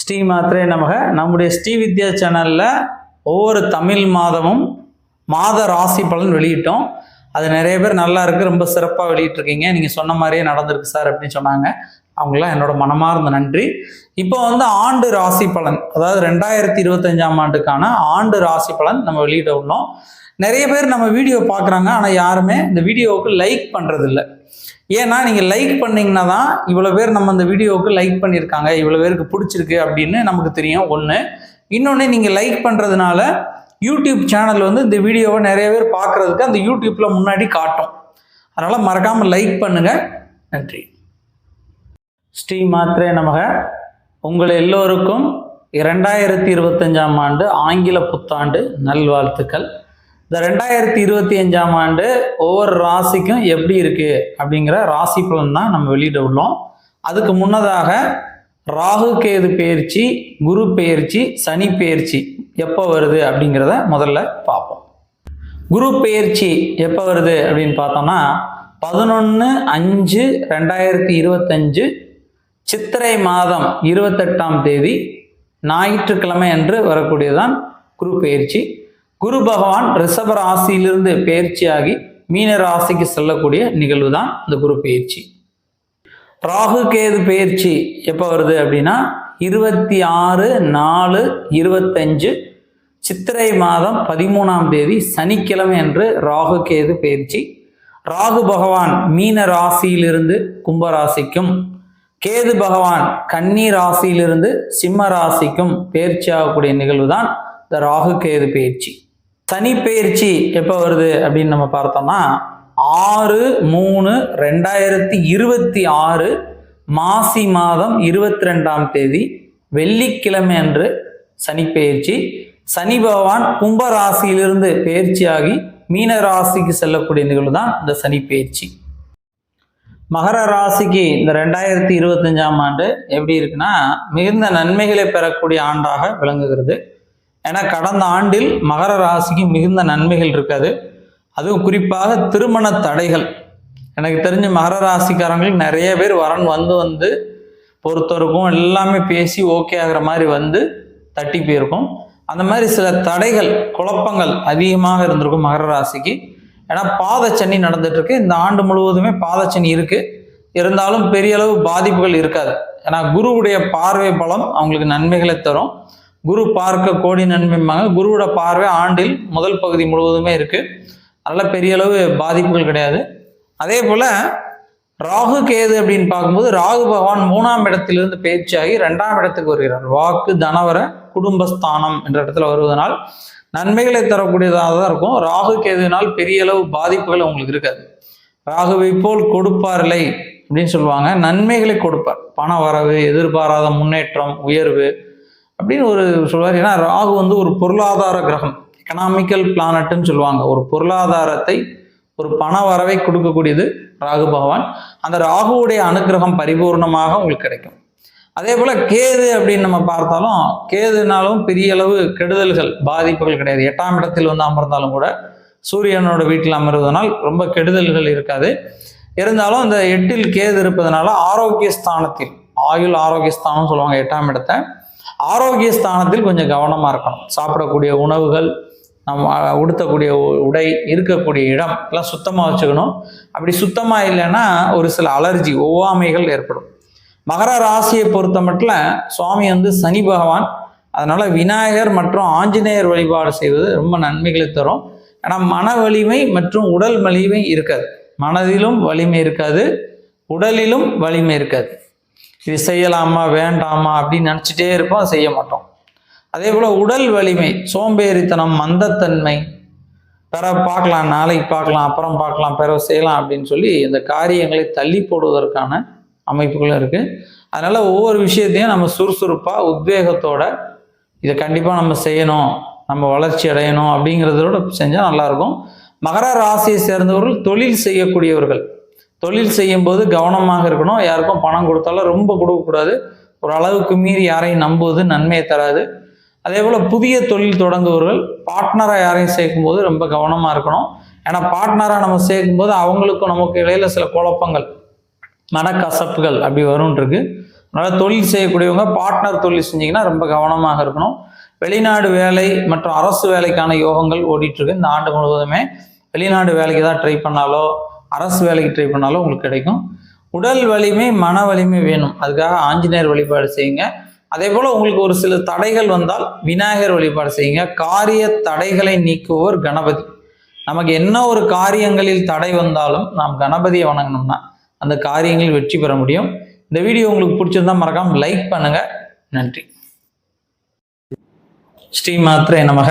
ஸ்ரீ மாத்திரை நமக. நம்முடைய ஸ்ரீ வித்யா சேனலில் ஒவ்வொரு தமிழ் மாதமும் மாத ராசி பலன் வெளியிட்டோம். அது நிறைய பேர் நல்லா இருக்குது ரொம்ப சிறப்பாக வெளியிட்டிருக்கீங்க. நீங்கள் சொன்ன மாதிரியே நடந்திருக்கு சார் அப்படின்னு சொன்னாங்க. அவங்களாம் என்னோட மனமார்ந்த நன்றி. இப்போ வந்து ஆண்டு ராசி பலன் அதாவது ரெண்டாயிரத்தி இருபத்தஞ்சாம் ஆண்டுக்கான ஆண்டு ராசி பலன் நம்ம வெளியிட உள்ளோம். நிறைய பேர் நம்ம வீடியோ பார்க்குறாங்க ஆனால் யாருமே இந்த வீடியோவுக்கு லைக் பண்ணுறதில்ல ஏன்னா நீங்கள் லைக் பண்ணிங்கன்னா தான் இவ்வளோ பேர் நம்ம இந்த வீடியோவுக்கு லைக் பண்ணியிருக்காங்க இவ்வளோ பேருக்கு பிடிச்சிருக்கு அப்படின்னு நமக்கு தெரியும் ஒன்று இன்னொன்று நீங்கள் லைக் பண்ணுறதுனால யூடியூப் சேனல் வந்து இந்த வீடியோவை நிறைய பேர் பார்க்குறதுக்கு அந்த யூடியூப்பில் முன்னாடி காட்டும். அதனால் மறக்காமல் லைக் பண்ணுங்கள் நன்றி. ஸ்ரீ மாத்ரே நமக. உங்கள் எல்லோருக்கும் இரண்டாயிரத்தி இருபத்தஞ்சாம் ஆண்டு ஆங்கில புத்தாண்டு நல்வாழ்த்துக்கள். இந்த ரெண்டாயிரத்தி இருபத்தி அஞ்சாம் ஆண்டு ஒவ்வொரு ராசிக்கும் எப்படி இருக்கு அப்படிங்கிற ராசி பலன் தான் நம்ம வெளியிட உள்ளோம். அதுக்கு முன்னதாக ராகு கேது பெயர்ச்சி குரு பெயர்ச்சி சனி பெயர்ச்சி எப்போ வருது அப்படிங்கிறத முதல்ல பார்ப்போம். குரு பெயர்ச்சி எப்போ வருது அப்படின்னு பார்த்தோம்னா பதினொன்று அஞ்சு ரெண்டாயிரத்தி இருபத்தஞ்சு சித்திரை மாதம் இருபத்தெட்டாம் தேதி ஞாயிற்றுக்கிழமை அன்று வரக்கூடியதுதான் குரு பயிற்சி. குரு பகவான் ரிஷப ராசியிலிருந்து பயிற்சியாகி மீன ராசிக்கு செல்லக்கூடிய நிகழ்வு தான் இந்த குரு பயிற்சி. ராகு கேது பயிற்சி எப்போ வருது அப்படின்னா இருபத்தி ஆறு நாலு இருபத்தஞ்சு சித்திரை மாதம் பதிமூணாம் தேதி சனிக்கிழமை என்று ராகு கேது பயிற்சி. ராகு பகவான் மீன ராசியிலிருந்து கும்ப ராசிக்கும் கேது பகவான் கன்னி ராசியிலிருந்து சிம்ம ராசிக்கும் பயிற்சி ஆகக்கூடிய நிகழ்வு தான் இந்த ராகு கேது பயிற்சி. சனி எப்போ வருது அப்படின்னு நம்ம பார்த்தோம்னா ஆறு மூணு ரெண்டாயிரத்தி இருபத்தி ஆறு மாசி மாதம் இருபத்தி ரெண்டாம் தேதி வெள்ளிக்கிழமை அன்று சனி பெயர்ச்சி சனி பகவான் கும்ப ராசியிலிருந்து மீன ராசிக்கு செல்லக்கூடிய நிகழ்வு தான் இந்த சனி மகர ராசிக்கு இந்த ரெண்டாயிரத்தி இருபத்தஞ்சாம் ஆண்டு எப்படி இருக்குன்னா மிகுந்த நன்மைகளை பெறக்கூடிய ஆண்டாக விளங்குகிறது. ஏன்னா கடந்த ஆண்டில் மகர ராசிக்கு மிகுந்த நன்மைகள் இருக்காது. அதுவும் குறிப்பாக திருமண தடைகள். எனக்கு தெரிஞ்ச மகர ராசிக்காரங்களுக்கு நிறைய பேர் வரன் வந்து வந்து பொறுத்தவருக்கும் எல்லாமே பேசி ஓகே ஆகிற மாதிரி வந்து தட்டி போயிருக்கும். அந்த மாதிரி சில தடைகள் குழப்பங்கள் அதிகமாக இருந்திருக்கும் மகர ராசிக்கு. ஏன்னா பாதச்சனி நடந்துட்டுருக்கு. இந்த ஆண்டு முழுவதுமே பாதச்சனி இருக்குது இருந்தாலும் பெரிய அளவு பாதிப்புகள் இருக்காது. ஏன்னா குருவுடைய பார்வை பலம் அவங்களுக்கு நன்மைகளை தரும். குரு பார்க்க கோடி நன்மைம்பாங்க. குருவோட பார்வை ஆண்டில் முதல் பகுதி முழுவதுமே இருக்குது அதனால் பெரிய அளவு பாதிப்புகள் கிடையாது. அதே போல் ராகு கேது அப்படின்னு பார்க்கும்போது ராகு பகவான் மூணாம் இடத்திலிருந்து பேச்சாகி ரெண்டாம் இடத்துக்கு வருகிறார். வாக்கு தனவர குடும்பஸ்தானம் என்ற இடத்துல வருவதனால் நன்மைகளை தரக்கூடியதாக தான் இருக்கும். ராகு கேதுவினால் பெரிய அளவு பாதிப்புகள் உங்களுக்கு இருக்காது. ராகுவை போல் கொடுப்பார்லை அப்படின்னு சொல்லுவாங்க. நன்மைகளை கொடுப்பார். பண வரவு எதிர்பாராத முன்னேற்றம் உயர்வு அப்படின்னு ஒரு சொல்வார். ஏன்னா ராகு வந்து ஒரு பொருளாதார கிரகம். எக்கனாமிக்கல் பிளானட்னு சொல்லுவாங்க. ஒரு பொருளாதாரத்தை ஒரு பண வரவை கொடுக்கக்கூடியது ராகு பகவான். அந்த ராகுவுடைய அனுகிரகம் பரிபூர்ணமாக உங்களுக்கு கிடைக்கும். அதே போல் கேது அப்படின்னு நம்ம பார்த்தாலும் கேதுனாலும் பெரிய அளவு கெடுதல்கள் பாதிப்புகள் கிடையாது. எட்டாம் இடத்தில் வந்து அமர்ந்தாலும் கூட சூரியனோட வீட்டில் அமர்வதனால் ரொம்ப கெடுதல்கள் இருக்காது. இருந்தாலும் இந்த எட்டில் கேது இருப்பதனால ஆரோக்கிய ஸ்தானத்தில் ஆயுள் ஆரோக்கிய ஸ்தானம் சொல்லுவாங்க எட்டாம் இடத்தை. ஆரோக்கிய ஸ்தானத்தில் கொஞ்சம் கவனமாக இருக்கணும். சாப்பிடக்கூடிய உணவுகள் நம்ம உடுத்தக்கூடிய உடை இருக்கக்கூடிய இடம் எல்லாம் சுத்தமாக வச்சுக்கணும். அப்படி சுத்தமாக இல்லைன்னா ஒரு சில அலர்ஜி ஒவ்வாமைகள் ஏற்படும். மகர ராசியை பொறுத்த மட்டும் சுவாமி வந்து சனி பகவான் அதனால் விநாயகர் மற்றும் ஆஞ்சநேயர் வழிபாடு செய்வது ரொம்ப நன்மைகளை தரும். ஏன்னா மன வலிமை மற்றும் உடல் வலிமை இருக்காது. மனதிலும் வலிமை இருக்காது உடலிலும் வலிமை இருக்காது. இது செய்யலாமா வேண்டாமா அப்படின்னு நினச்சிட்டே இருப்போம் செய்ய மாட்டோம். அதே போல் உடல் வலிமை சோம்பேறித்தனம் மந்தத்தன்மை. பிற பார்க்கலாம் நாளைக்கு பார்க்கலாம் அப்புறம் பார்க்கலாம் பிற செய்யலாம் அப்படின்னு சொல்லி இந்த காரியங்களை தள்ளி போடுவதற்கான அமைப்புகளும் இருக்குது அதனால் ஒவ்வொரு விஷயத்தையும் நம்ம சுறுசுறுப்பாக உத்வேகத்தோட இதை கண்டிப்பாக நம்ம செய்யணும் நம்ம வளர்ச்சி அடையணும் அப்படிங்கிறதோட செஞ்சால் நல்லாயிருக்கும் மகர ராசியை சேர்ந்தவர்கள் தொழில் செய்யக்கூடியவர்கள். தொழில் செய்யும்போது கவனமாக இருக்கணும். யாருக்கும் பணம் கொடுத்தாலும் ரொம்ப கொடுக்கக்கூடாது. ஒரு அளவுக்கு மீறி யாரையும் நம்புவது நன்மையை தராது. அதே போல் புதிய தொழில் தொடங்குபவர்கள் பார்ட்னராக யாரையும் சேர்க்கும்போது ரொம்ப கவனமாக இருக்கணும். ஏன்னா பார்ட்னராக நம்ம சேர்க்கும்போது அவங்களுக்கும் நமக்கு இடையில சில குழப்பங்கள் மனக்கசப்புகள் அப்படி வரும்ன்றிருக்கு. அதனால் தொழில் செய்யக்கூடியவங்க பார்ட்னர் தொழில் செஞ்சிங்கன்னா ரொம்ப கவனமாக இருக்கணும். வெளிநாடு வேலை மற்றும் அரசு வேலைக்கான யோகங்கள் ஓடிட்டுருக்கு இந்த ஆண்டு முழுவதுமே வெளிநாடு வேலைக்கு தான் ட்ரை பண்ணாலோ அரசு வேலைக்கு ட்ரை பண்ணாலும் உங்களுக்கு கிடைக்கும். உடல் வலிமை மன வலிமை வேணும். அதுக்காக ஆஞ்சநேயர் வழிபாடு செய்யுங்க. அதே போல் உங்களுக்கு ஒரு சில தடைகள் வந்தால் விநாயகர் வழிபாடு செய்யுங்க. காரிய தடைகளை நீக்குவோர் கணபதி. நமக்கு என்ன ஒரு காரியங்களில் தடை வந்தாலும் நாம் கணபதியை வணங்கினோம்னா அந்த காரியங்களில் வெற்றி பெற முடியும். இந்த வீடியோ உங்களுக்கு பிடிச்சிருந்தா மறக்காம லைக் பண்ணுங்க. நன்றி. ஸ்ரீ மாத்திரை நமக.